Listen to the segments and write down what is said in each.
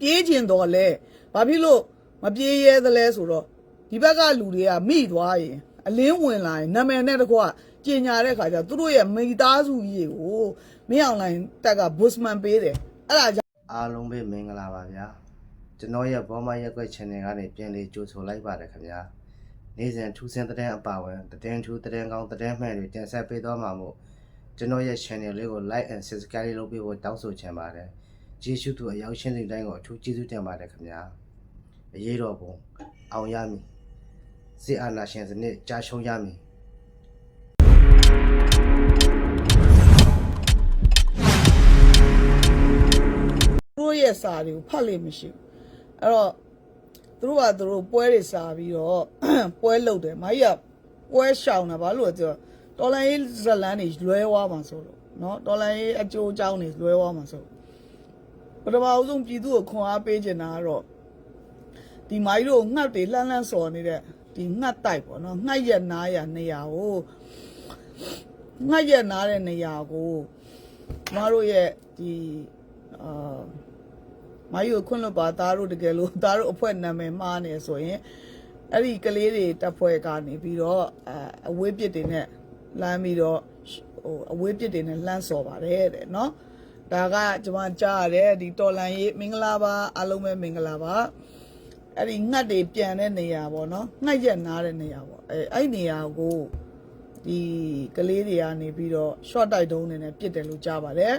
ပြေးကျင်တော့လဲဘာဖြစ်လို့မပြေးရဲသလဲဆိုတော့ဒီဘက်ကလူတွေကမိသွားရင်အလင်းဝင်လာရင်နာမည်နဲ့တကွကျင်ညာတဲ့ခါကျသူတို့ရဲ့မိသားစုကြီးကိုမင်းအောင်လိုင်းတက်ကဘုစမန်ပေးတယ်အဲ့ဒါကြောင့်အားလုံးပဲမင်္ဂလာပါဗျာကျွန်တော်ရဲ့ဘောမရက်ွက် channel ကနေပြန်လေးကြိုဆိုလိုက်ပါတယ်ခင်ဗျာနေ့စဉ်ထူးဆန်းတဲ့အပါဝင်သတင်းထူးသတင်းကောင်းသတင်းမှန်တွေတင်ဆက်ပေးသွားမှာမို့ကျွန်တော်ရဲ့ channel လေးကို like and subscribe လုပ်ပေးဖို့တောင်းဆိုချင်ပါတယ် ကျေးဇူးတူအရောက်ရှင်းတဲ့တိုင်းကိုအထူးကျေးဇူးတင်ပါတယ်ခင်ဗျာအရေးတော်ပုံအောင်ရမည်စစ်အာဏာရှင်စနစ်ကြာရှုံးရမည် သူတို့ရဲ့စာတွေကိုဖတ်လို့မရှိဘူးအဲ့တော့သူတို့ကသူတို့ပွဲတွေစာပြီးတော့ ပွဲလုပ်တယ်မိုင်းကပွဲရှောင်တာဘာလို့လဲဆိုတော့တော်လိုင်းရေးဇလန်းတွေလွဲသွားမှာဆိုလို့เนาะတော်လိုင်းရေးအကျိုးအကြောင်းတွေလွဲသွားမှာဆိုလို့ပ ထမအဆုံးပြည်သူ့ကိုခွန်အားပေးချင်တာကတော့ဒီမိုင်းတို့ငှက်တွေလှမ်းလှမ်းစော်နေတဲ့ဒီငှက်တိုက်ပေါ့နော်ငှက်ရနားရနေရာကိုငှက်ရနားတဲ့နေရာကိုမတို့ရဲ့ဒီအာမယူခွန်းလပါသားတို့တကယ်လို့သားတို့အဖွဲ့နာမည်မှားနေဆိုရင်အဲ့ဒီကလေးတွေတပ်ဖွဲ့ကနေပြီးတော့အအဝေးပစ်တွေနဲ့လမ်းပြီးတော့ဟိုအဝေးပစ်တွေနဲ့လှမ်းစော်ပါတယ်တဲ့နော် ဒါကကျွန်မကြားရတဲ့ဒီတော်လန်ရေးမင်္ဂလာပါအလုံးပဲမင်္ဂလာပါအဲ့ဒီငှက်တွေပြန်တဲ့နေရာပေါ့နော်ငှက်ရက်နားတဲ့နေရာပေါ့အဲအဲ့နေရာကိုဒီကလေးတွေကနေပြီးတော့ short တိုက်တုံးနေနဲ့ပြစ်တယ်လို့ကြားပါတယ်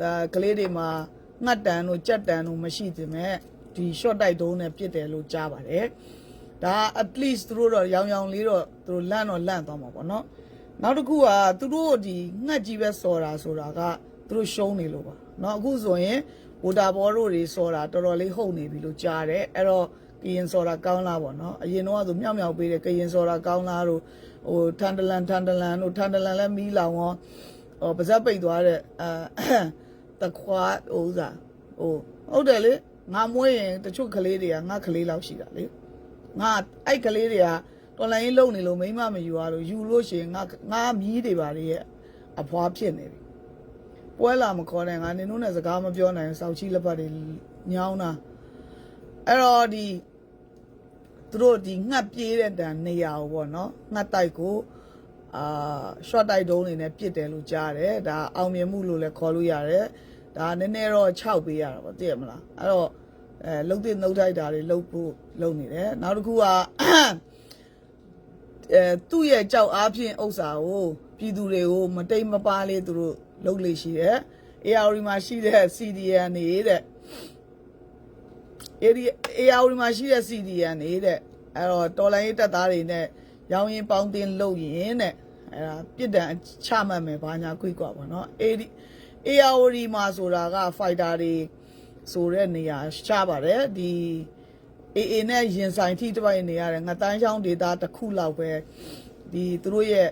ဒါကလေးတွေမှာငှက်တန်တို့ကြက်တန်တို့မရှိသင့်မဲ့ဒီ short တိုက်တုံးနဲ့ပြစ်တယ်လို့ကြားပါတယ်ဒါ at least သူတို့တော့ရောင်ရောင်လေးတော့သူတို့လန့်တော့လန့်သွားမှာပေါ့နော်နောက်တစ်ခုကသူတို့ဒီငှက်ကြီးပဲစော်တာဆိုတာက သူတို့ရှုံးနေလို့ပါเนาะအခုဆိုရင်ဝတာဘောတို့တွေစော်တာတော်တော်လေးဟုတ်နေပြီလို့ကြားတယ်အဲ့တော့ကရင်စော်တာကောင်းလားပေါ့နော်အရင်တော့ဆိုမြောက်မြောက်ပေးတယ်ကရင်စော်တာကောင်းလားတို့ဟိုထန်တလန်ထန်တလန်တို့ထန်တလန်လည်းမီးလောင်ရောဟိုပါဇက်ပိတ်သွားတဲ့အာ တခွာဥစားဟိုဟုတ်တယ်လေငါမွေးရင်တချို့ကလေးတွေကငါကလေးလောက်ရှိတာလေငါအဲ့ကလေးတွေကတော်လိုင်းလုံနေလို့မိမမယူရလို့ယူလို့ရှိရင်ငါငါမြည်တွေပါလေရဲ့အဖွားဖြစ်နေပြီ ပွဲလာမခေါ်နဲ့ငါနင်တို့နဲ့စကားမပြောနိုင်စောက်ချီလက်ပတ်တွေညောင်းတာအဲ့တော့ဒီသူတို့ဒီငှက်ပြေးတဲ့တန်နေရာကိုပေါ့နော်ငှက်တိုက်ကိုအာ short တိုက်တုံးနေနဲ့ပြစ်တယ်လို့ကြားတယ်ဒါအောင်မြင်မှုလို့လည်းခေါ်လို့ရတယ်ဒါနည်းနည်းတော့6ပေးရတာပေါ့သိရမလားအဲ့တော့အဲလှုပ်တဲ့နှုတ်ထိုက်တာတွေလှုပ်ဖို့လုပ်နေတယ်နောက်တစ်ခုကအဲသူ့ရဲ့ကြောက်အားဖြင့်ဥစ္စာကိုပြည်သူတွေကိုမတိမ်မပါလေးသူတို့ လုပ်လေရှိတယ် AR မှာရှိတဲ့ CDN နေတဲ့အေဒီ AR မှာရှိတဲ့ CDN နေတဲ့အဲ့တော့တော်လိုင်းရေးတပ်သားတွေနဲ့ရောင်းရင်ပေါင်းတင်လုပ်ရင်တဲ့အဲ့ဒါပြစ်ဒဏ်ချမှတ်မယ်ဘာညာခွိကွာပေါ့နော်အေဒီ AR မှာဆိုတာက fighter တွေဆိုတဲ့နေရာရှားပါတယ်ဒီ AA နဲ့ရင်ဆိုင်ထိတစ်ပိုက်နေရတယ်ငါတန်းချောင်းဒေတာတစ်ခုလောက်ပဲဒီသူတို့ရဲ့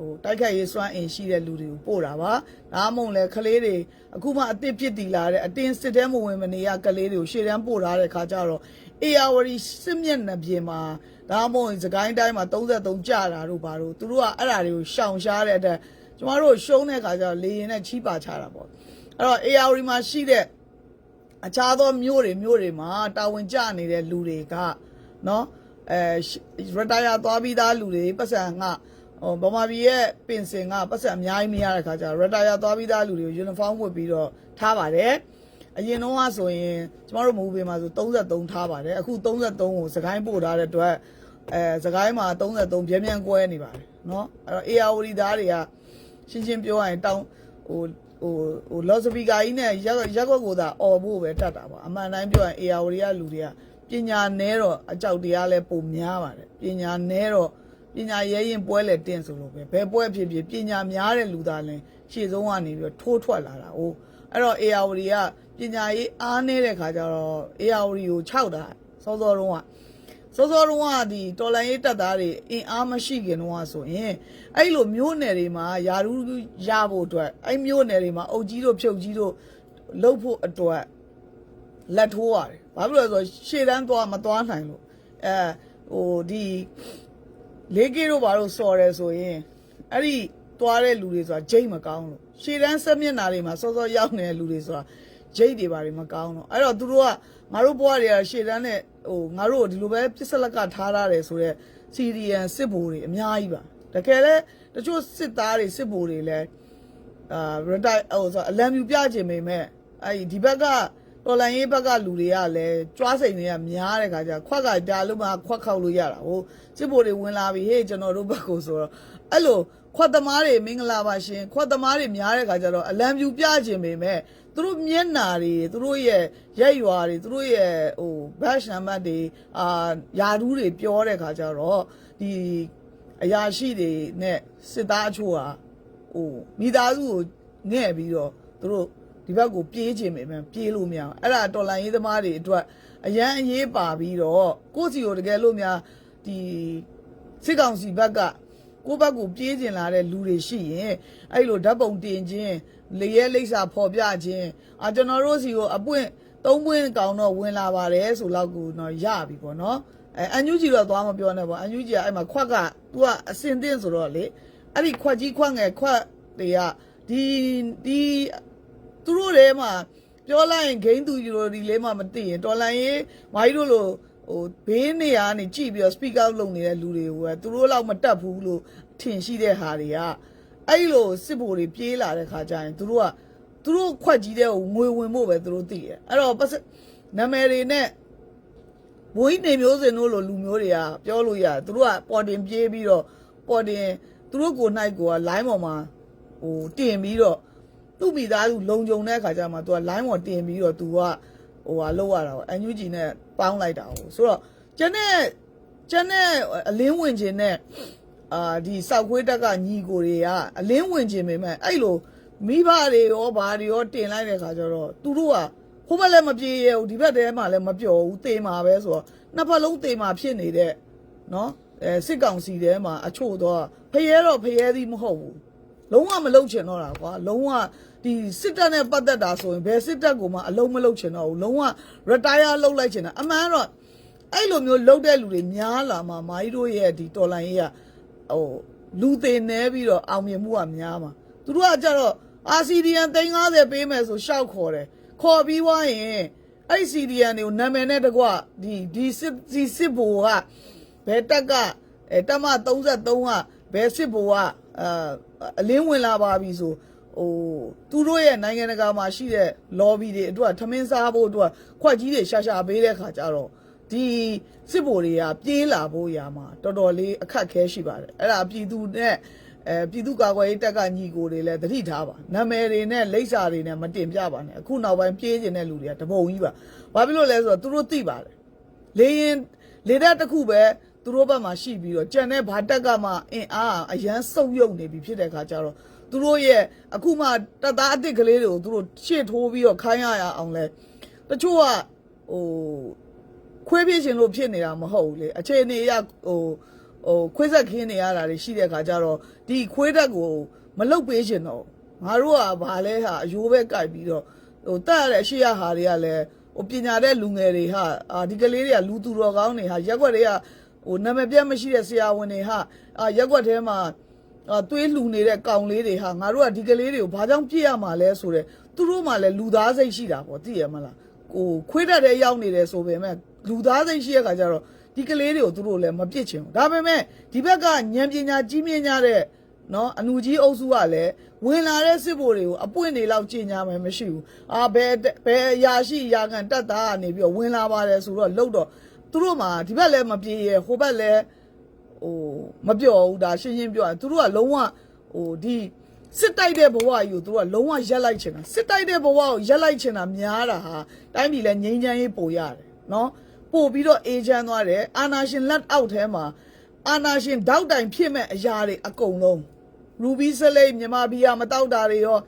ဟိုတိုက်ခိုက်ရေးစွမ်းအင်ရှိတဲ့လူတွေကိုပို့တာပါဒါမှမဟုတ်လဲကလေးတွေအခုမှအစ်စ်ဖြစ်တည်လာတဲ့အတင်းစစ်တဲမဝင်မနေရကလေးတွေကိုရှေ့တန်းပို့ထားတဲ့ခါကျတော့ AR စစ်မျက်နှာပြင်မှာဒါမှမဟုတ်စကိုင်းတိုင်းမှာ33ကြတာတို့ဘာတို့သူတို့ကအဲ့ဒါတွေကိုရှောင်ရှားတဲ့အတွက်ကျမတို့ရှုံးတဲ့ခါကျတော့လေရင်နဲ့ချီးပါချတာပေါ့အဲ့တော့ AR မှာရှိတဲ့အခြားသောမျိုးတွေမျိုးတွေမှာတာဝန်ကျနေတဲ့လူတွေကနော်အဲ retire သွားပြီးသားလူတွေပတ်စံက ဟိုဗမာပြည်ရဲ့ပင်စင်ကပတ်စံအများကြီးမရတဲ့ခါကျတော့ retire သွားပြီးသားလူတွေကို uniform ဝတ်ပြီးတော့ထားပါတယ်အရင်တော့ကဆိုရင်ကျမတို့မူပေမှာဆို33ထားပါတယ်အခု33ကိုစကိုင်းပို့ထားတဲ့အတွက်အဲစကိုင်းမှာ33ပြင်းပြင်းကွဲနေပါတယ်နော်အဲ့တော့ AR သားတွေကရှင်းရှင်းပြောရရင်တောင်းဟိုဟိုဟိုလော်စပီကာကြီးနဲ့ရက်ရက်ကွက်ကိုသာអော်ဖို့ပဲတတ်တာပါအမှန်တိုင်းပြောရင် AR တွေကလူတွေကပညာနဲတော့အကြောက်တရားလဲပုံများပါတယ်ပညာနဲတော့ ပညာရဲရင်ပွဲလဲတင့်ဆိုလို့ပဲဘယ်ပွဲဖြစ်ဖြစ်ပညာများတဲ့လူသားလဲရှေ့ဆုံးကနေပြီးတော့ထိုးထွက်လာတာ哦အဲ့တော့ AR တွေကပညာရေးအားနေတဲ့ခါကျတော့ AR ကိုခြောက်တာစောစောတုန်းကစောစောတုန်းကဒီတော်လန်ရေးတပ်သားတွေအင်အားမရှိခင်တော့ဆိုရင်အဲ့လိုမျိုးနယ်တွေမှာယာရုရဖို့အတွက်အဲ့မျိုးနယ်တွေမှာအုပ်ကြီးတို့ဖြုတ်ကြီးတို့လှုပ်ဖို့အတွက်လက်ထိုးရတယ်။ဘာဖြစ်လို့လဲဆိုတော့ရှေ့တန်းသွားမသွားနိုင်လို့အဲဟိုဒီ လေးကေတို့ဘာလို့စော်တယ်ဆိုရင်အဲ့ဒီသွားတဲ့လူတွေဆိုတာဂျိတ်မကောင်းလို့ရှေ့တန်းဆက်မျက်နာတွေမှာစောစောရောက်နေတဲ့လူတွေဆိုတာဂျိတ်တွေပါတွေမကောင်းတော့အဲ့တော့သူတို့ကငါတို့ဘွားတွေကရှေ့တန်းနဲ့ဟိုငါတို့ကိုဒီလိုပဲပြစ်ဆက်လက်ကထားရတယ်ဆိုတော့စီရီယန်စစ်ဘိုလ်တွေအများကြီးပါတကယ်လဲတချို့စစ်သားတွေစစ်ဘိုလ်တွေလည်းအာရတိုင်ဟိုဆိုအလံမြူပြခြင်းပေမဲ့အဲ့ဒီဒီဘက်က တော်လန်ရေးဘက်ကလူတွေကလည်းကြွားစိန်တွေကများတဲ့ခါကျခွက်ကဒါလို့မှခွက်ခောက်လို့ရတာဟိုစစ်ဘိုလ်တွေဝင်လာပြီဟေးကျွန်တော်တို့ဘက်ကိုဆိုတော့အဲ့လိုခွက်သမားတွေမင်္ဂလာပါရှင်ခွက်သမားတွေများတဲ့ခါကျတော့အလံပြူပြခြင်းပေမဲ့သူတို့မျက်နာတွေသူတို့ရဲ့ရက်ရွာတွေသူတို့ရဲ့ဟိုဘတ်ရှမ်မတ်တွေအာယာဒူးတွေပြောတဲ့ခါကျတော့ဒီအရာရှိတွေနဲ့စစ်သားအချို့ဟာဟိုမိသားစုကိုငဲ့ပြီးတော့သူတို့ ဒီဘက်ကိုပြေးခြင်းပေမဲ့ပြေးလို့မရအောင်အဲ့ဒါတော်လိုင်းရေးသမားတွေအတွက်အရန်အရေးပါပြီးတော့ကိုယ့်စီကိုတကယ်လို့များဒီစစ်ကောင်စီဘက်ကကိုယ့်ဘက်ကိုပြေးကျင်လာတဲ့လူတွေရှိရင်အဲ့လိုဓာတ်ပုံတင်ခြင်းလေရဲလိပ်စာဖော်ပြခြင်းအာကျွန်တော်တို့စီကိုအပွင့်သုံးပွင့်ကောင်တော့ဝင်လာပါတယ်ဆိုတော့ကိုတော့ရပြီပေါ့နော်အဲအန်ယူဂျီတော့သွားမပြောနဲ့ပေါ့အန်ယူဂျီကအဲ့မှာခွက်က तू ကအစင်သင့်ဆိုတော့လေအဲ့ဒီခွက်ကြီးခွက်ငယ်ခွက်တွေကဒီဒီ သူတို့ထဲမှာပြောလိုက်ရင်ဂိမ်းသူယူရိုဒီလေးမှမသိရင်တော်လန်ရေးမာကြီးတို့လိုဟိုဘေးနေရာကနေကြည့်ပြီးတော့ speak out လုပ်နေတဲ့လူတွေကိုကသူတို့လောက်မတက်ဘူးလို့ထင်ရှိတဲ့ဟာတွေကအဲ့လိုစစ်ဘိုလ်တွေပြေးလာတဲ့ခါကျရင်သူတို့ကသူတို့ခွက်ကြီးတဲ့ကိုငွေဝင်ဖို့ပဲသူတို့သိတယ်အဲ့တော့ပတ်စနာမည်တွေနဲ့ဘိုးကြီးနေမျိုးစင်တို့လိုလူမျိုးတွေကပြောလို့ရတယ်သူတို့ကပေါ်တင်ပြေးပြီးတော့ပေါ်တင်သူတို့ကိုနိုင်ကိုက line ပေါ်မှာဟိုတင်ပြီးတော့ သူ့မိသားစုလုံခြုံတဲ့အခါကျမှသူက line ပေါ်တင်ပြီးတော့သူကဟိုဟာလောက်ရတာပေါ့အန်ယူဂျီနဲ့ပေါင်းလိုက်တာဟိုဆိုတော့ကျန်တဲ့ကျန်တဲ့အလင်းဝင်ခြင်းနဲ့အာဒီစောက်ခွေးတက်ကညီကိုတွေကအလင်းဝင်ခြင်းပဲမဲ့အဲ့လိုမိဘတွေရောဘာတွေရောတင်လိုက်တဲ့ခါကျတော့သူတို့ကဟိုဘက်လည်းမပြေရဘူးဒီဘက်တည်းမှာလည်းမပျော်ဘူးတေမာပဲဆိုတော့နှစ်ဖက်လုံးတေမာဖြစ်နေတဲ့နော်အဲစစ်ကောင်စီထဲမှာအချို့တော့ဖရဲတော့ဖရဲသည်မဟုတ်ဘူး လုံးဝမလုံချင်တော့တာကွာလုံးဝဒီစစ်တပ်နဲ့ပတ်သက်တာဆိုရင်ဘယ်စစ်တပ်ကိုမှအလုံးမလုံချင်တော့ဘူးလုံးဝ retire လုပ်လိုက်ချင်တာအမှန်တော့အဲ့လိုမျိုးလုပ်တဲ့လူတွေများလာမှမာကြီးတို့ရဲ့ဒီတော်လိုင်းရေးကဟိုလူသေးနေပြီးတော့အောင်မြင်မှုကများမှာသူတို့ကကြတော့ RCDN 350ပေးမယ်ဆိုရှောက်ခေါ်တယ်ခေါ်ပြီးွားရင်အဲ့ CDN တွေကိုနာမည်နဲ့တကွဒီဒီစစ်ဒီစစ်ဘိုကဘယ်တက်ကအဲတမ33ကဘယ်စစ်ဘိုက အာအလင်းဝင်လာပါပြီဆိုဟိုသူတို့ရဲ့နိုင်ငံတကာမှာရှိတဲ့ lobby တွေအတွက်ထမင်းစားဖို့အတွက်ခွက်ကြီးတွေရှာရှာပေးတဲ့ခါကျတော့ဒီစစ်ဘိုတွေကပြေးလာဖို့ရာမှာတော်တော်လေးအခက်ခဲရှိပါတယ်အဲ့ဒါပြည်သူနဲ့အဲပြည်သူ့ကာကွယ်ရေးတပ်ကညီကိုတွေလည်းသတိထားပါနာမည်တွေနဲ့လိပ်စာတွေနဲ့မတင်ပြပါနဲ့အခုနောက်ပိုင်းပြေးကျင်တဲ့လူတွေကတပုံကြီးပါဘာဖြစ်လို့လဲဆိုတော့သူတို့သိပါတယ်လေရင်လေတက်တစ်ခုပဲ သူတို့ဘက်မှာရှိပြီးတော့ကြံတဲ့ဘာတက်ကမှအင်အားအရန်စုပ်ယုပ်နေပြီဖြစ်တဲ့ခါကျတော့သူတို့ရဲ့အခုမှတပ်သားအစ်စ်ကလေးတွေကိုသူတို့ရှေ့ထိုးပြီးတော့ခိုင်းရရအောင်လဲတချို့ကဟိုခွေးပြစ်ရှင်လို့ဖြစ်နေတာမဟုတ်ဘူးလေအခြေအနေအရဟိုဟိုခွေးဆက်ခင်းနေရတာတွေရှိတဲ့ခါကျတော့ဒီခွေးတက်ကိုမလုတ်ပေးရှင်တော့ငါတို့ကဘာလဲဟာအယိုးပဲကြိုက်ပြီးတော့ဟိုတက်ရတဲ့အရှိရဟာတွေကလည်းဟိုပညာတဲ့လူငယ်တွေဟာအာဒီကလေးတွေကလူသူတော်ကောင်းတွေဟာရက်ွက်တွေက ဟိုနာမည်ပြတ်မရှိတဲ့ဆရာဝန်တွေဟာအာရက်ွက်ထဲမှာအာသွေးလှူနေတဲ့ကောင်လေးတွေဟာငါတို့ကဒီကလေးတွေကိုဘာကြောင့်ပြစ်ရမှာလဲဆိုတော့သူတို့မှလည်းလူသားစိတ်ရှိတာပေါ့သိရမလားကိုခွေးတက်တဲ့ရောက်နေတယ်ဆိုပေမဲ့လူသားစိတ်ရှိရခါကျတော့ဒီကလေးတွေကိုသူတို့လည်းမပြစ်ချင်ဘူးဒါပေမဲ့ဒီဘက်ကဉာဏ်ပညာကြီးမြင့်ကြတဲ့နော်အနူကြီးအုပ်စုကလည်းဝင်လာတဲ့စစ်ဘိုလ်တွေကိုအပွင့်တွေလောက်ကြင်ညာမယ်မရှိဘူးအာဘယ်ဘယ်အရာရှိအရာခံတက်သားကနေပြီးတော့ဝင်လာပါတယ်ဆိုတော့လှုပ်တော့ သူတို့မှာဒီဘက်လည်းမပြေရဟိုဘက်လည်းဟိုမပြောဘူးဒါရှင်းရှင်းပြောရင်သူတို့ကလုံးဝဟိုဒီစစ်တိုက်တဲ့ဘဝကြီးကိုသူတို့ကလုံးဝရက်လိုက်ချင်တာစစ်တိုက်တဲ့ဘဝကိုရက်လိုက်ချင်တာများတာဟာတိုင်းပြည်လည်းငြိမ်းချမ်းရေးပို့ရတယ်နော်ပို့ပြီးတော့အေဂျင့်သွားတယ်အာနာရှင်လက်အောက်ထဲမှာအာနာရှင်တောက်တိုင်ဖြစ်မဲ့အရာတွေအကုန်လုံးရူဘီစလိတ်မြန်မာဘီယာမတောက်တာတွေရော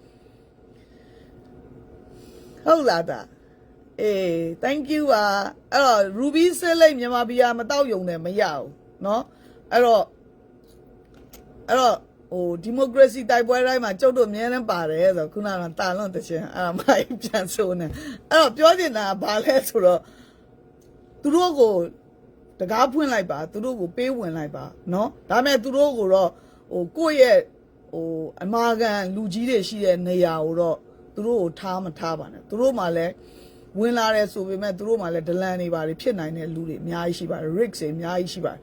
ဟုတ်လားတာ အေး thank you ပါအဲ့တော့ ruby စလိတ်မြန်မာဘီယာမတောက်ယုံနဲ့မရဘူးเนาะအဲ့တော့အဲ့တော့ဟိုဒီမိုကရေစီတိုက်ပွဲတိုင်းမှာကျုပ်တို့အများနဲ့ပါတယ်ဆိုတော့ခုနကတာလွန်တချင်အဲ့ဒါမှပြန်ဆိုနေအဲ့တော့ပြောချင်တာကဘာလဲဆိုတော့သူတို့ကိုတကားဖွင့်လိုက်ပါသူတို့ကိုပေးဝင်လိုက်ပါเนาะဒါမဲ့သူတို့ကိုတော့ဟိုကိုယ့်ရဲ့ဟိုအမာခံလူကြီးတွေရှိတဲ့နေရာကိုတော့သူ သူတို့ကိုထားမထားပါနဲ့သူတို့မှလည်း ဝင်လာတယ်ဆိုပေမဲ့သူတို့မှလည်းဒလန်နေပါလေဖြစ်နိုင်တဲ့လူတွေအများကြီးရှိပါတယ် risk တွေအများကြီးရှိပါတယ်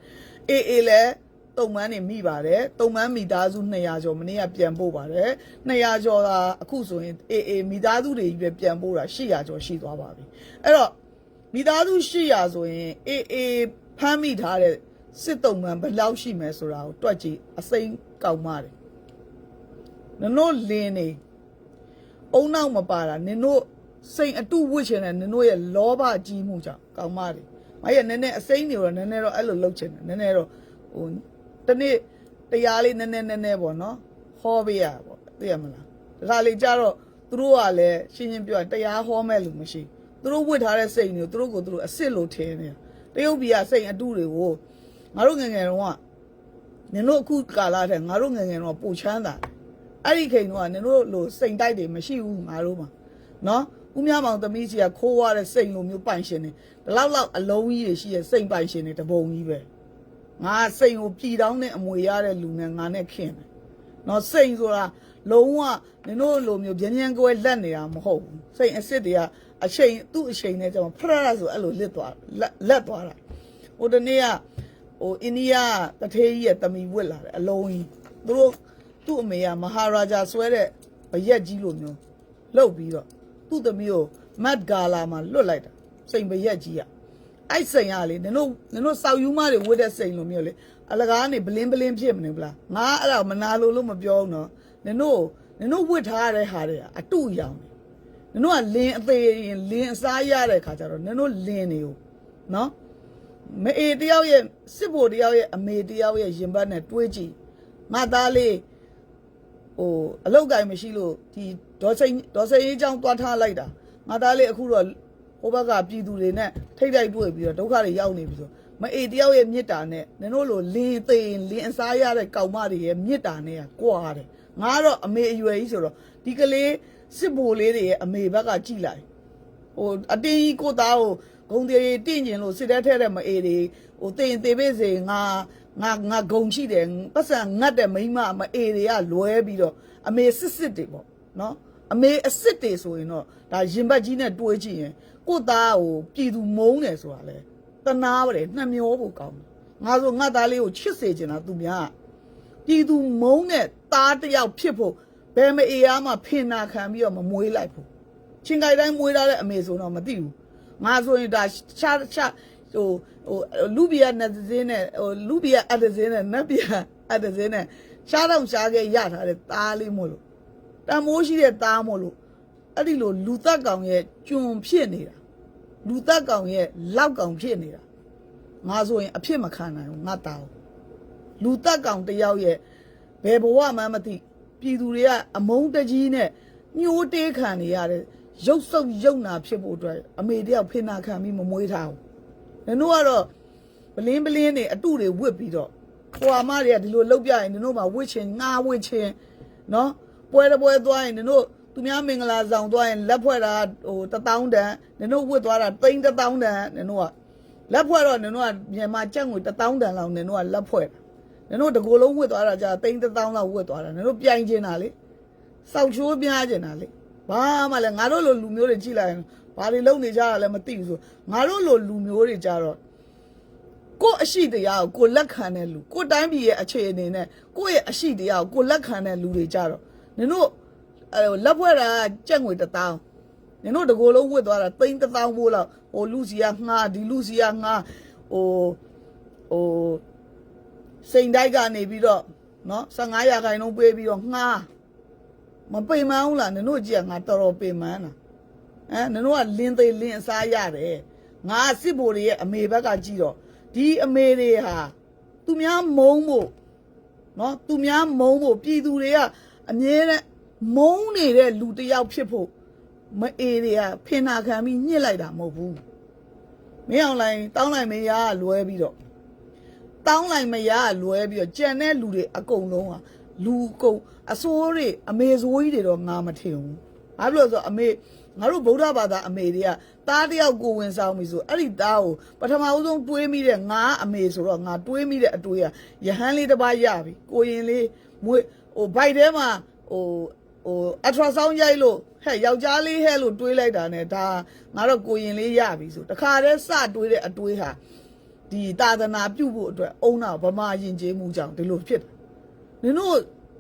အေးအေးလည်းတုံမန်းနေမိပါတယ်တုံမန်းမိသားစု200ကျော်မနေ့ကပြန်ပို့ပါတယ်200ကျော်သာအခုဆိုရင်အေးအေးမိသားစုတွေကြီးပဲပြန်ပို့တာ800ကျော်ရှိသွားပါပြီအဲ့တော့မိသားစု800ဆိုရင်အေးအေးဖမ်းမိထားတဲ့စစ်တုံမန်းဘယ်လောက်ရှိမယ်ဆိုတာကိုတွက်ကြည့်အစိမ်းကောက်မှတယ်နင်တို့လင်းနေအုံနောက်မပါတာနင်တို့ စိတ်အတုဝစ်ချင်တဲ့နင်တို့ရဲ့လောဘကြီးမှုကြောင့်ကောက်မှတယ်မရနည်းနည်းအစိမ်းနေတော့နည်းနည်းတော့အဲ့လိုလှုပ်ချင်တယ်နည်းနည်းတော့ဟိုတနေ့တရားလေးနည်းနည်းနည်းနည်းပေါ့နော်ဟောပေးရပေါ့သိရမလားဒါခါလေးကြတော့သူတို့ကလည်းရှင်းရှင်းပြောရင်တရားဟောမဲ့လူမရှိသူတို့ဝစ်ထားတဲ့စိတ်တွေကိုသူတို့ကိုသူတို့အစ်စ်လို့ထင်နေတာတရုတ်ပြည်ကစိတ်အတုတွေကိုငါတို့ငယ်ငယ်တုန်းကနင်တို့အခုကာလတဲ့ငါတို့ငယ်ငယ်တော့ပူချမ်းတာအဲ့ဒီခိန်တော့ကနင်တို့လိုစိန်တိုက်တွေမရှိဘူးငါတို့မှာနော် ဦးမြမောင်သမီးကြီးကခိုးရတဲ့စိန်လိုမျိုးပိုင်ရှင်နေဒီလောက်လောက်အလုံးကြီးတွေရှိရဲ့စိန်ပိုင်ရှင်နေတပုံကြီးပဲငါစိန်ကိုပြည်တောင်းတဲ့အမွေရတဲ့လူနဲ့ငါနဲ့ခင်တယ်နော်စိန်ဆိုတာလုံးဝနင်တို့လိုမျိုးဗျင်းဗျင်းကွဲလက်နေတာမဟုတ်ဘူးစိန်အစ်စ်တွေကအချိန်သူ့အချိန်နဲ့ကျမဖရရဆိုအဲ့လိုလစ်သွားလက်လက်သွားတာဟိုတနေ့ကဟိုအိန္ဒိယတထေးကြီးရဲ့တမီဝစ်လာတယ်အလုံးကြီးသူတို့သူ့အမေကမဟာရာဂျာဆွဲတဲ့ဘရက်ကြီးလိုမျိုးလှုပ်ပြီးတော့ သူ့သမီးကိုမတ်ဂါလာမှာလွတ်လိုက်တာစိန်ဘရက်ကြီးอ่ะအဲ့စိန်ကလေနင်တို့နင်တို့စောက်ယူမတွေဝတ်တဲ့စိန်လိုမျိုးလေအလကားနေဘလင်းဘလင်းဖြစ်မနေဘူးလားငါအဲ့ဒါမနာလို့လို့မပြောဘူးနော်နင်တို့နင်တို့ဝတ်ထားရတဲ့ဟာတွေကအတုရောင်တယ်နင်တို့ကလင်းအသေးရင်လင်းအစားရတဲ့ခါကျတော့နင်တို့လင်းနေ ਉ နော် မအေတယောက်ရဲ့စစ်ဘိုလ်တယောက်ရဲ့အမေတယောက်ရဲ့ရင်ဘတ်နဲ့တွေးကြည့်ငါသားလေးဟိုအလောက်ကင်မရှိလို့ဒီ ဒေါ်စိန်ဒေါ်စိန်ရေးချောင်းတွားထားလိုက်တာငါသားလေးအခုတော့ဟိုဘက်ကပြည်သူတွေနဲ့ထိတ်တိုက်တွေ့ပြီးတော့ဒုက္ခတွေရောက်နေပြီဆိုမအေတယောက်ရဲ့မြစ်တာနဲ့နင်တို့လိုလင်းသိရင်လင်းအစားရတဲ့ကောင်မတွေရဲ့မြစ်တာနဲ့ကကွာတယ်ငါကတော့အမေအရွယ်ကြီးဆိုတော့ဒီကလေးစစ်ဘိုလ်လေးတွေရဲ့အမေဘက်ကကြည်လိုက်ဟိုအတင်းကြီးကိုသားကိုဂုံတွေတင့်ကျင်လို့စစ်တဲ့ထဲတဲ့မအေးတွေဟိုတင်သေးပေးစေငါငါငါဂုံရှိတယ်ပတ်စံငတ်တဲ့မိန်းမမအေးတွေကလွဲပြီးတော့အမေစစ်စစ်တွေပေါ့နော် အမေအစ်စ်တွေဆိုရင်တော့ဒါရင်ဘတ်ကြီးနဲ့တွေးကြည့်ရင်ကိုသားကိုပြည်သူမုန်းတယ်ဆိုတာလေတနာပါတယ်နှမျောဖို့ကောင်းတယ်ငါဆိုငါသားလေးကိုချစ်စေချင်တာသူများပြည်သူမုန်းတဲ့သားတစ်ယောက်ဖြစ်ဖို့ဘယ်မအေးအားမှဖင်နာခံပြီးတော့မမွေးလိုက်ဘူးချင်းကြိုင်တိုင်းမွေးထားတဲ့အမေဆိုတော့မသိဘူးငါဆိုရင်ဒါရှာရှာဟိုဟိုလူဘီယာနဲ့စင်းနဲ့ဟိုလူဘီယာအတစင်းနဲ့နတ်ဘီယာအတစင်းနဲ့ရှားတော့ရှားခဲ့ရထားတဲ့သားလေးမို့လို့ တန်မိုးရှိတဲ့သားမို့လို့အဲ့ဒီလိုလူသက်ကောင်ရဲ့ကျွန်ဖြစ်နေတာလူသက်ကောင်ရဲ့လောက်ကောင်ဖြစ်နေတာငါဆိုရင်အဖြစ်မခံနိုင်ဘူးငါသားလူတက်ကောင်တယောက်ရဲ့ဘယ်ဘဝမှမသိပြည်သူတွေကအမုန်းတကြီးနဲ့ညှိုးတေးခံနေရတဲ့ရုပ်ဆုပ်ရုပ်နာဖြစ်ဖို့အတွက်အမေတယောက်ဖိနာခံပြီးမမွေးထားဘူး။နင်တို့ကတော့ပလင်းပလင်းတွေအတုတွေဝစ်ပြီးတော့ဟိုအမတွေကဒီလိုလောက်ပြရင်နင်တို့မှဝစ်ချင်ငါဝစ်ချင်နော် ပွဲတစ်ပွဲသွားရင်နင်တို့သူများမင်္ဂလာဆောင်သွားရင်လက်ဖွဲ့တာဟိုတထောင်တန်နင်တို့ဝစ်သွားတာတိန်းတထောင်တန်နင်တို့ကလက်ဖွဲ့တော့နင်တို့ကမြန်မာကြက်ငွေတထောင်တန်လောက်နင်တို့ကလက်ဖွဲ့တာနင်တို့တကိုယ်လုံးဝတ်သွားတာကြာတိန်းတစ်သောင်းလောက်ဝတ်သွားတာနင်တို့ပြိုင်ကျင်တာလေစောက်ချိုးပြားကျင်တာလေဘာမှလည်းငါတို့လိုလူမျိုးတွေကြည့်လိုက်ရင်ဘာတွေလုပ်နေကြတာလဲမသိဘူးဆိုငါတို့လိုလူမျိုးတွေကြတော့ကိုယ့်အရှိတရားကိုကိုယ်လက်ခံတဲ့လူကိုယ်တိုင်းပြည်ရဲ့အခြေအနေနဲ့ကိုယ့်ရဲ့အရှိတရားကိုကိုယ်လက်ခံတဲ့လူတွေကြတော့ နင်တို့အဲလက်ဖွဲ့တာကြက်ငွေတစ်သောင်းနင်တို့တကိုယ်လုံးဝတ်သွားတာတိန်းတစ်သောင်းပိုးလောက်ဟိုလူစီကငှားဒီလူစီကငှားဟိုဟိုစိန်တိုက်ကနေပြီးတော့နော်15ရာခိုင်နှုန်းပေးပြီးတော့ငှားမပိန်မန်းဘူးလားနင်တို့ကြည့်ကငါတော်တော်ပိန်မန်းတာအဲနင်တို့ကလင်းသေးလင်းအစားရတယ်ငါစစ်ဘိုလ်တွေရဲ့အမေဘက်ကကြည့်တော့ဒီအမေတွေဟာသူများမုံဖို့နော်သူများမုံဖို့ပြည်သူတွေက အမြဲတမ်းမုံနေတဲ့လူတစ်ယောက်ဖြစ်ဖို့မအေးတွေကဖင်နာခံပြီးညှစ်လိုက်တာမဟုတ်ဘူးမင်းအောင်လိုင်းတောင်းလိုက်မရလွဲပြီးတော့တောင်းလိုက်မရလွဲပြီးတော့ကြံတဲ့လူတွေအကုန်လုံးဟာလူကုန်အစိုးတွေအမေစိုးကြီးတွေတော့ငါမထင်ဘူး။ဘာဖြစ်လို့လဲဆိုတော့အမေငါတို့ဗုဒ္ဓဘာသာအမေတွေကတားတယောက်ကိုဝင်ဆောင်ပြီဆိုအဲ့ဒီတားကိုပထမဦးဆုံးတွေးမိတဲ့ငါအမေဆိုတော့ငါတွေးမိတဲ့အတွေးကယဟန်လေးတစ်ပါးရပြီ။ကိုရင်လေးမွေး ဟိုဘိုက်ထဲမှာဟိုဟဟိုအထရာဆောင်းရိုက်လို့ဟဲ့ယောက်ျားလေးဟဲ့လို့တွေးလိုက်တာနဲ့ဒါငါတော့ကိုရင်လေးရပြီဆိုတခါတည်းစတွေးတဲ့အတွေးဟာဒီတာသနာပြုတ်ဖို့အတွက်အုံနာဗမာယဉ်ကျေးမှုကြောင့်ဒီလိုဖြစ်တယ်နင်တို့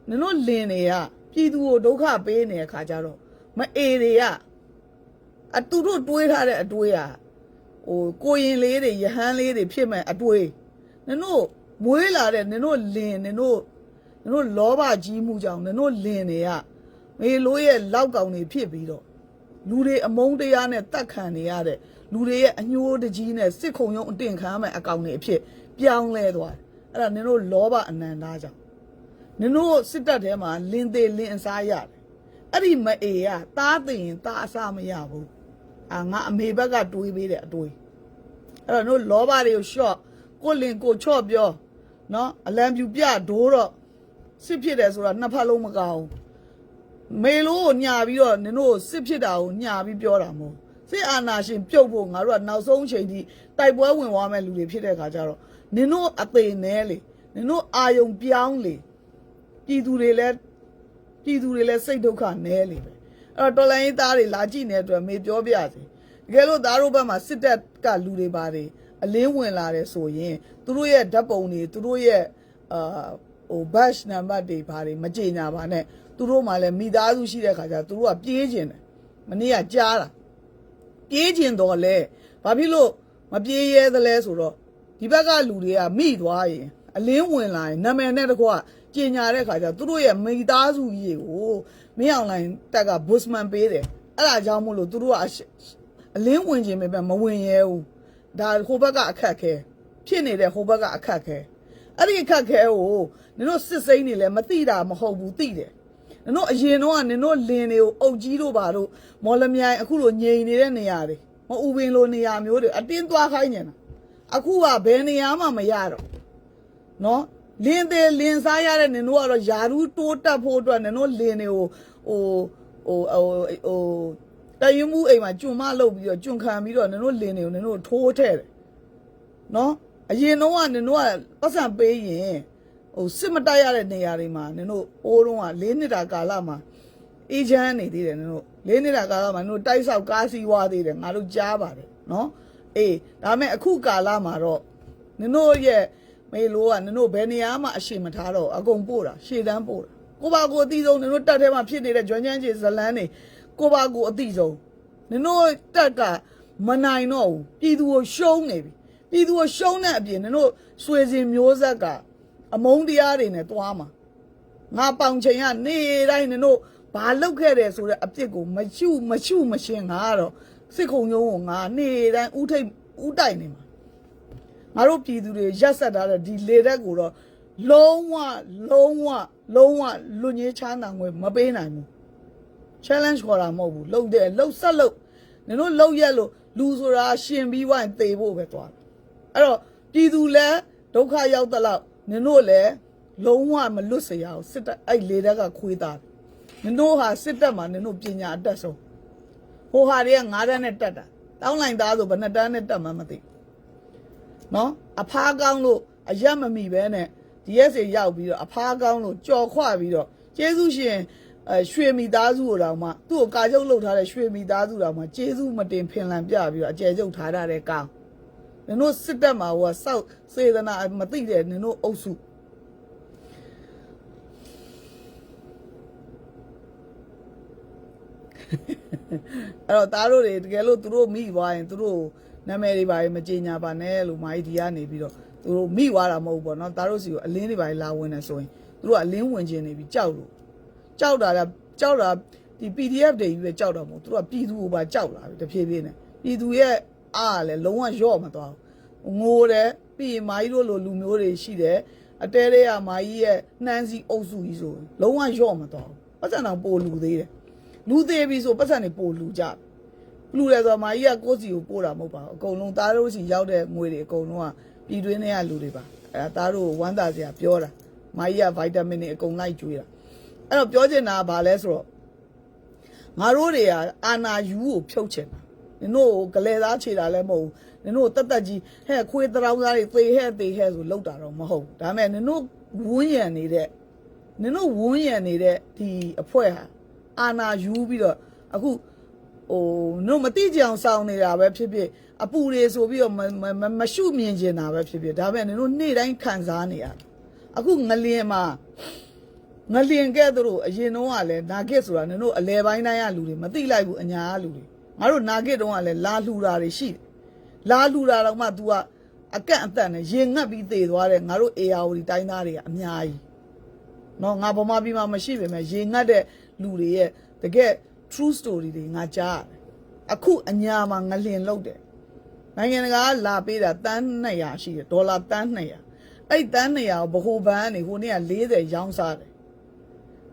နင်တို့လင်တွေကပြည်သူကိုဒုက္ခပေးနေတဲ့ခါကျတော့မအေတွေကအတူတို့တွေးထားတဲ့အတွေးဟာဟိုကိုရင်လေးတွေယဟန်လေးတွေဖြစ်မဲ့အတွေးနင်တို့မွေးလာတဲ့နင်တို့လင်နင်တို့ နင်တို့လောဘကြီးမှုကြောင့်နင်တို့လင်တွေကမေလို့ရဲ့လောက်ကောင်တွေဖြစ်ပြီးတော့လူတွေအမုန်းတရားနဲ့တတ်ခံနေရတဲ့လူတွေရဲ့အညှိုးတကြီးနဲ့စစ်ခုံရုံအတင်ခံမဲ့အကောင်တွေအဖြစ်ပြောင်းလဲသွားတယ်အဲ့ဒါနင်တို့လောဘအနန္တကြောင့်နင်တို့စစ်တပ်ထဲမှာလင်းသေးလင်းအစားရတယ်အဲ့ဒီမအေကတားသိရင်တားအစားမရဘူးအာငါအမေဘက်ကတွေးပေးတဲ့အတွေးအဲ့တော့တို့လောဘတွေကိုရှော့ကိုလင်ကိုချော့ပြောနော်အလံပြူပြဒိုးတော့ စစ်ဖြစ်တယ်ဆိုတာနှစ်ဖက်လုံးမကောင်းဘူးမေလို့ကိုညာပြီးတော့နင်တို့စစ်ဖြစ်တာကိုညာပြီးပြောတာမဟုတ်စစ်အာဏာရှင်ပြုတ်ဖို့ငါတို့ကနောက်ဆုံးအချိန်ထိတိုက်ပွဲဝင်သွားမဲ့လူတွေဖြစ်တဲ့ခါကျတော့နင်တို့အသေးနဲလေနင်တို့အာယုံပြောင်းလေပြည်သူတွေလည်းပြည်သူတွေလည်းစိတ်ဒုက္ခနဲလေပဲအဲ့တော့တော်လိုင်းသားတွေလာကြည့်နေတဲ့အတွက်မေပြောပြစီတကယ်လို့သားတို့ဘက်မှာစစ်တပ်ကလူတွေပါတယ်အလင်းဝင်လာတယ်ဆိုရင်သူတို့ရဲ့ဓာတ်ပုံတွေသူတို့ရဲ့အာ ဟို batch number တွေဘာတွေမကြေညာပါနဲ့သူတို့မှလည်းမိသားစုရှိတဲ့ခါကျသူတို့ကပြေးကျင်တယ်မနေ့ကကြားတာပြေးကျင်တော့လဲဘာဖြစ်လို့မပြေးရဲသလဲဆိုတော့ဒီဘက်ကလူတွေကမိသွားရင်အလင်းဝင်လာရင်နာမည်နဲ့တကွကြေညာတဲ့ခါကျသူတို့ရဲ့မိသားစုကြီးကိုမင်းအောင်လိုင်းတက်က busman ပေးတယ်အဲ့ဒါကြောင့်မို့လို့သူတို့ကအရှအလင်းဝင်ခြင်းပဲမဝင်ရဲဘူးဒါဟိုဘက်ကအခက်ခဲဖြစ်နေတဲ့ဟိုဘက်ကအခက်ခဲအဲ့ဒီအခက်ခဲကို နင်တို့စစ်စိမ့်နေလဲမသိတာမဟုတ်ဘူးသိတယ်နင်တို့အရင်တော့ကနင်တို့လင်တွေကိုအုပ်ကြီးတို့ပါတို့မော်လမြိုင်အခုလိုငြိမ်နေတဲ့နေရာတွေမဥပင်လိုနေရာမျိုးတွေအတင်းသွားခိုင်းနေတာအခုကဘယ်နေရာမှမရတော့နော်လင်းသေးလင်းစားရတဲ့နင်တို့ကတော့ယာရူးတိုးတက်ဖို့အတွက်နင်တို့လင်တွေကိုဟိုဟိုဟိုဟိုတယမှုအိမ်မှာကျွံမလုပ်ပြီးတော့ကျွံခံပြီးတော့နင်တို့လင်တွေကိုနင်တို့ထိုးထဲတယ်နော်အရင်တော့ကနင်တို့ကပတ်စံပေးရင် ဟိုစစ်မတိုက်ရတဲ့နေရာတွေမှာနင်တို့အိုးတော့က၄နှစ်တာကာလမှာအေဂျင့်နေသေးတယ်နင်တို့၄နှစ်တာကာလမှာနင်တို့တိုက်ဆောက်ကားစီးဝါသေးတယ်ငါတို့ကြားပါတယ်နော်အေးဒါပေမဲ့အခုကာလမှာတော့နင်တို့ရဲ့မေလိုကနင်တို့ဘယ်နေရာမှအရှိမထားတော့အကုန်ပို့တာရှေ့တန်းပို့တာကိုပါကိုအတိဆုံးနင်တို့တက်ထဲမှာဖြစ်နေတဲ့ကြွမ်းချမ်းချေဇလန်းတွေကိုပါကိုအတိဆုံးနင်တို့တက်ကမနိုင်တော့ဘူးပြည်သူကိုရှုံးနေပြီပြည်သူကိုရှုံးတဲ့အပြင်နင်တို့ဆွေစဉ်မျိုးဆက်က အမုန်းတရားတွေနဲ့တွားမှာငါပေါင်ချိန်ကနေတိုင်းနင်တို့ဘာလုပ်ခဲ့တယ်ဆိုတဲ့အပြစ်ကိုမချူမချူမရှင်းငါကတော့စစ်ခုံရုံးကိုငါနေတိုင်းဥထိတ်ဥတိုက်နေမှာငါတို့ပြည်သူတွေရက်ဆက်ထားတဲ့ဒီလေတက်ကိုတော့လုံးဝလုံးဝလုံးဝလူညင်းချမ်းသာငွေမပေးနိုင်ဘူး challenge ခေါ်တာမဟုတ်ဘူးလှုပ်တယ်လှုပ်ဆက်လှုပ်နင်တို့လှုပ်ရက်လို့လူဆိုတာရှင်ပြီးဝိုင်းသေဖို့ပဲသွားတယ်အဲ့တော့ပြည်သူလည်းဒုက္ခရောက်တဲ့လောက် နင်တို့လည်းလုံးဝမလွတ်စေရအောင်စစ်တပ်အဲ့လေတက်ကခွေးသားတယ်နင်တို့ဟာစစ်တပ်မှာနင်တို့ပညာအတက်ဆုံးဟိုဟာတွေက9တန်းနဲ့တက်တာတောင်းလိုက်သားဆိုဘယ်နှစ်တန်းနဲ့တက်မှမသိဘူးနော်အဖားကောင်းလို့အရက်မမီပဲနဲ့ DSA ရောက်ပြီးတော့အဖားကောင်းလို့ကြော်ခွပြီးတော့ကျေးဇူးရှင်အဲရွှေမိသားစုကိုတောင်မှသူ့ကိုကာချုပ်လုပ်ထားတဲ့ရွှေမိသားစုတောင်မှကျေးဇူးမတင်ဖင်လန်ပြပြီးတော့အကျယ်ချုပ်ထားတဲ့ကောင်း နင်တို့စစ်တပ်မှာဟိုကစောက်စေတနာမသိတဲ့နင်တို့အုပ်စုအဲ့တော့သားတို့တွေတကယ်လို့သူတို့မိသွားရင်သူတို့နာမည်တွေပါရင်မကြေညာပါနဲ့လို့မာကြီးဒီကနေပြီးတော့သူတို့မိသွားတာမဟုတ်ဘူးပေါ့နော်သားတို့စီကိုအလင်းတွေပါလာဝင်နေဆိုရင်သူတို့ကအလင်းဝင်ခြင်းနေပြီးကြောက်လို့ကြောက်တာကကြောက်တာဒီ PDF တွေကြီးပဲကြောက်တာမဟုတ်သူတို့ကပြည်သူကိုပါကြောက်လာပြီတဖြည်းဖြည်းနဲ့ပြည်သူရဲ့ အားလည်းလုံးဝရော့မသွားဘူးငိုတယ်ပြီးရင်မာကြီးတို့လိုလူမျိုးတွေရှိတယ်အတဲတွေကမာကြီးရဲ့နှမ်းစီအုပ်စုကြီးဆိုရင်လုံးဝရော့မသွားဘူးပတ်စံတော်ပိုလူသေးတယ်လူသေးပြီဆိုပတ်စံတွေပိုလူကြတယ်လူလဲဆိုတော့မာကြီးကကိုယ့်စီကိုပို့တာမဟုတ်ပါဘူးအကုန်လုံးသားတို့စီရောက်တဲ့ငွေတွေအကုန်လုံးကပြည်တွင်းထဲကလူတွေပါအဲဒါသားတို့ကိုဝမ်းသာစရာပြောတာမာကြီးကဗိုက်တာမင်တွေအကုန်လိုက်ကျွေးတာအဲ့တော့ပြောချင်တာကဘာလဲဆိုတော့ငါတို့တွေကအာနာယူကိုဖြုတ်ချင်တာ နင်တို့ကိုဂလဲသားခြေတာလည်းမဟုတ်ဘူးနင်တို့တက်တက်ကြီးဟဲ့ခွေးတရောင်းသားတွေသေဟဲ့သေဟဲ့ဆိုလောက်တာတော့မဟုတ်ဘူးဒါပေမဲ့နင်တို့ဝန်းရံနေတဲ့နင်တို့ဝန်းရံနေတဲ့ဒီအဖွဲဟာအာနာယူပြီးတော့အခုဟိုတို့မတိကြအောင်စောင်းနေတာပဲဖြစ်ဖြစ်အပူတွေဆိုပြီးတော့မမမမရှုမြင်ကျင်တာပဲဖြစ်ဖြစ်ဒါပေမဲ့တို့နေ့တိုင်းခံစားနေရတယ်အခုငလင်မှာငလင်ကဲ့သို့အရင်တော့ကလည်းနာဂစ်ဆိုတာနင်တို့အလဲပိုင်းတိုင်းကလူတွေမသိလိုက်ဘူးအညာကလူတွေ ငါတို့နာဂစ်တုန်းကလည်းလာလှူတာတွေရှိတယ်လာလှူတာတော့မှ तू ကအကန့်အသတ်နဲ့ရင်ငတ်ပြီးသေသွားတယ်ငါတို့ AR တိုင်းသားတွေကအများကြီးနော်ငါဗမာပြည်မှာမရှိပေမဲ့ရေငတ်တဲ့လူတွေရဲ့တကယ် true story တွေငါကြားရတယ်အခုအညာမှာငလင်လောက်တယ်နိုင်ငံတကာကလာပေးတာတန်း200ရှိတယ်ဒေါ်လာတန်း200အဲ့တန်း200ကိုဗဟိုဘဏ်ကနေဟိုနေ့က40ရောင်းစားတယ်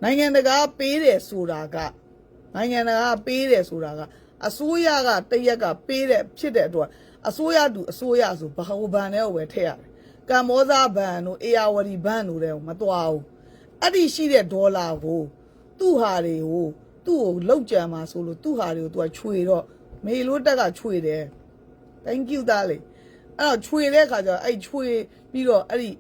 နိုင်ငံတကာပေးတယ်ဆိုတာကနိုင်ငံတကာပေးတယ်ဆိုတာက အစိုးရကတရက်ကပေးတဲ့ဖြစ်တဲ့အတွက်အစိုးရတူအစိုးရဆိုဗဟိုဘဏ်ထဲကိုပဲထည့်ရတယ်ကမ္ဘောဇဘဏ်တို့အေယာဝတီဘဏ်တို့တဲ့မတော်ဘူးအဲ့ဒီရှိတဲ့ဒေါ်လာကိုသူ့ဟာတွေကိုသူ့ကိုလောက်ကြံမှာဆိုလို့သူ့ဟာတွေကိုသူကခြွေတော့မေလို့တက်ကခြွေတယ် thank you သားလေအဲ့တော့ခြွေတဲ့ခါကျတော့အဲ့ခြွေပြီးတော့အဲ့ဒီ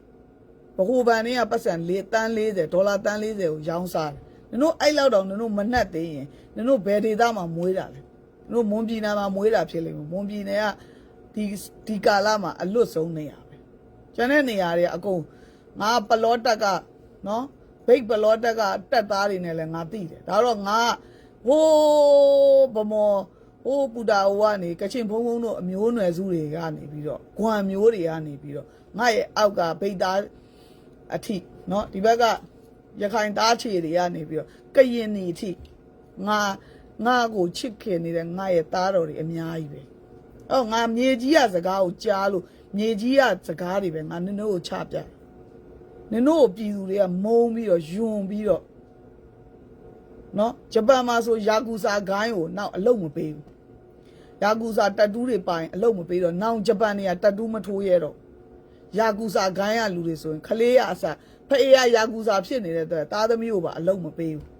ဘဟိုဘန်တွေကပတ်စံ၄တန်း40ဒေါ်လာတန်း40ကိုရောင်းစားတယ်နင်တို့အဲ့လောက်တော့နင်တို့မနှက်သေးရင်နင်တို့ဘယ်ဒေသမှာမွေးတာလဲနင် တို့မွန်ပြည်နယ်မှာမွေးတာဖြစ်လိမ့်မယ်မွန်ပြည်နယ်ကဒီဒီကာလမှာအလွတ်ဆုံးနေရပဲကျန်တဲ့နေရာတွေကအကုန်ငါပလောတက်ကနော်ဘိတ်ပလောတက်ကတက်သားတွေနဲ့လည်းငါသိတယ်ဒါတော့ငါဟိုးဗမောဟိုးပူတာဟိုကနေကချင်ဖုံဖုံတို့အမျိုးနွယ်စုတွေကနေပြီးတော့ဂွမ်မျိုးတွေကနေပြီးတော့ငါရဲ့အောက်ကဘိတ်သားအထိနော်ဒီဘက်ကရခိုင်သားချေတွေကနေပြီးတော့ကရင်နီအထိငါ ငါကိုချစ်ခင်နေတဲ့ငါရဲ့သားတော်တွေအများကြီးပဲအော်ငါမြေကြီးရစကားကိုကြားလို့မြေကြီးရစကားတွေပဲငါနင်တို့ကိုချပြတယ်နင်တို့ကိုပြည်သူတွေကမုန်းပြီးတော့ယွန်ပြီးတော့နော်ဂျပန်မှာဆိုယာကူစာဂိုင်းကိုနောက်အလုတ်မပေးဘူးယာကူစာတက်တူးတွေပိုင်အလုတ်မပေးတော့နောက်ဂျပန်တွေကတက်တူးမထိုးရတော့ယာကူစာဂိုင်းရလူတွေဆိုရင်ခလေးရအစားဖအေးရယာကူစာဖြစ်နေတဲ့အတွက်သားသမီးကိုပါအလုတ်မပေးဘူး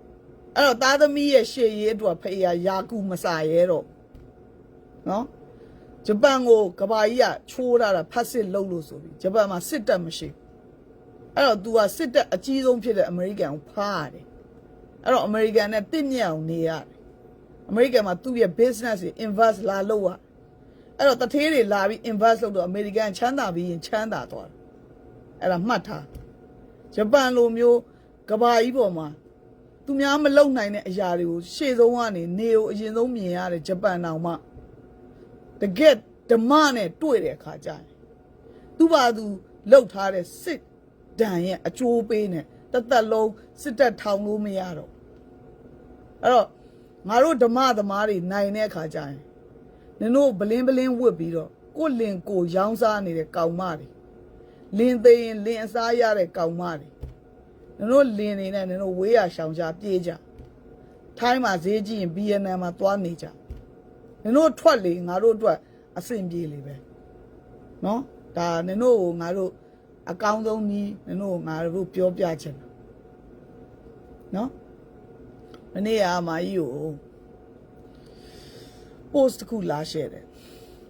အဲ့တော့သားသမီးရဲ့ရှေ့ရေးအတွက်ဖအေးရယာကူမစာရဲတော့နော်ဂျပန်ကိုကဘာကြီးကချိုးလာတာဖတ်စစ်လုပ်လို့ဆိုပြီးဂျပန်မှာစစ်တပ်မရှိဘူးအဲ့တော့ तू ကစစ်တပ်အကြီးဆုံးဖြစ်တဲ့အမေရိကန်ကိုဖားရတယ်အဲ့တော့အမေရိကန်နဲ့တင့်မြတ်အောင်နေရတယ်အမေရိကန်မှာသူ့ရဲ့ business တွေ invest လာလုပ်ရအဲ့တော့တထေးတွေလာပြီး invest လုပ်တော့အမေရိကန်ချမ်းသာပြီးရင်ချမ်းသာသွားတယ်အဲ့ဒါမှတ်ထားဂျပန်လိုမျိုးကဘာကြီးပေါ်မှာ သူများမလုံနိုင်တဲ့အရာတွေကိုရှေ့ဆုံးကနေနေကိုအရင်ဆုံးမြင်ရတယ်ဂျပန်တောင်မှတကယ်ဓမ္မနဲ့တွေ့တဲ့အခါကျရင်သူ့ဘာသူလှုပ်ထားတဲ့စစ်ဒဏ်ရဲ့အကျိုးပေးနဲ့တသက်လုံးစစ်တပ်ထောင်လို့မရတော့အဲ့တော့ငါတို့ဓမ္မသမားတွေနိုင်တဲ့အခါကျရင်နင်တို့ဘလင်းဘလင်းဝတ်ပြီးတော့ကိုယ့်လင်ကိုယ်ရောင်းစားနေတဲ့ကောင်မတွေလင်သေးရင်လင်အစားရတဲ့ကောင်မတွေ နင်တို့လင်နေနဲ့နင်တို့ဝေးရရှောင်ရှားပြေးကြထိုင်းမှာဈေးကြီးရင်ဗီယက်နမ်မှာသွားနေကြနင်တို့ထွက်လေငါတို့အတွက်အဆင်ပြေလေပဲနော်ဒါနင်တို့ကိုငါတို့အကောင်းဆုံးနည်းနင်တို့ငါတို့ပြောပြချင်တာနော်မနေ့ကမာကြီးကို post တစ်ခုလာရှယ်တယ်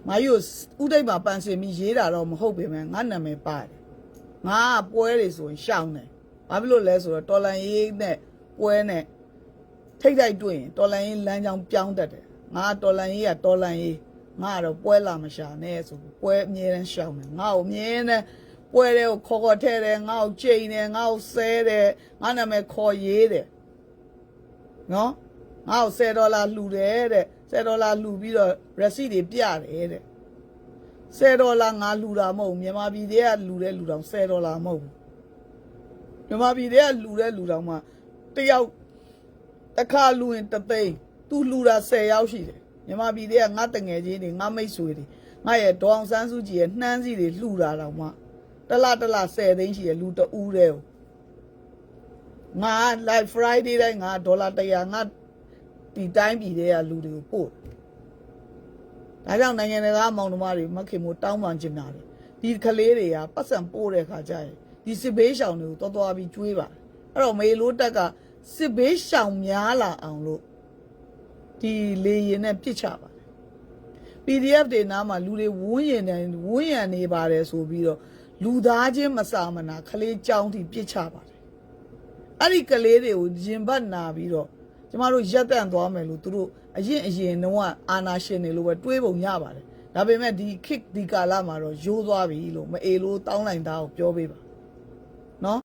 မာကြီးကိုဥဒိတ်မှာပန်ဆင်ပြီးရေးတာတော့မဟုတ်ပေမဲ့ငါနာမည်ပါတယ်ငါကပွဲတွေဆိုရင်ရှောင်းတယ် ဘာဖြစ်လို့လဲဆိုတော့တော်လန်ရေးနဲ့ပွဲနဲ့ထိတ်တိုက်တွေ့ရင်တော်လန်ရေးလမ်းကြောင်းပြောင်းတတ်တယ်ငါတော်လန်ရေးကတော်လန်ရေးငါကတော့ပွဲလာမရှာနဲ့ဆိုပြီးပွဲအမြဲတမ်းရှောင်တယ်ငါ့ကိုအမြဲတမ်းပွဲတွေကိုခေါ်ခေါ်ထဲတယ်ငါ့ကိုချိန်တယ်ငါ့ကိုဆဲတယ်ငါနာမည်ခေါ်ရေးတယ်နော်ငါ့ကို10ဒေါ်လာလှူတယ်တဲ့10ဒေါ်လာလှူပြီးတော့ receipt တွေပြတယ်တဲ့10ဒေါ်လာငါလှူတာမဟုတ်ဘူးမြန်မာပြည်တည်းကလှူတဲ့လှူတောင်10ဒေါ်လာမဟုတ်ဘူး မြန်မာပြည်တည်းကလှူတဲ့လှူတောင်မှတယောက်တစ်ခါလူရင်တသိန်းသူလူတာ10ယောက်ရှိတယ်မြန်မာပြည်တွေကငါတငယ်ချင်းတွေငါမိတ်ဆွေတွေငါရဲ့ဒေါအောင်ဆန်းစုကြည်ရဲ့နှမ်းစီတွေလှူတာတော့မှတစ်လတစ်လ10သိန်းရှိတယ်လူတဦးတည်းကိုငါ live friday တိုင်းငါဒေါ်လာ100ငါဒီတိုင်းပြည်တွေကလူတွေကိုပို့ဒါကြောင့်နိုင်ငံတကာမောင်နှမတွေမခင်မို့တောင်းပန်ချင်တာလေဒီကလေးတွေကပတ်စံပို့တဲ့ခါကျရင် ဒီစစ်ဘေးရှောင်တွေကိုတော်တော်ပြီးကျွေးပါတယ်အဲ့တော့မေလို့တက်ကစစ်ဘေးရှောင်များလာအောင်လို့ဒီလေရင်နဲ့ပြစ်ချပါတယ် PDF တွေနားမှာလူတွေဝန်းရင်နေဝန်းရံနေပါတယ်ဆိုပြီးတော့လူသားချင်းမစာမနာခလေးကြောင်းထိပြစ်ချပါတယ်အဲ့ဒီကလေးတွေကိုရင်ဘတ်နာပြီးတော့ကျမတို့ရက်တန့်သွားမယ်လို့သူတို့အရင်အရင်တော့အာနာရှင်တွေလို့ပဲတွေးပုံရပါတယ်ဒါပေမဲ့ဒီခစ်ဒီကာလမှာတော့ရိုးသွားပြီလို့မအေလို့တောင်းလိုက်တာကိုပြောပေးပါ နော်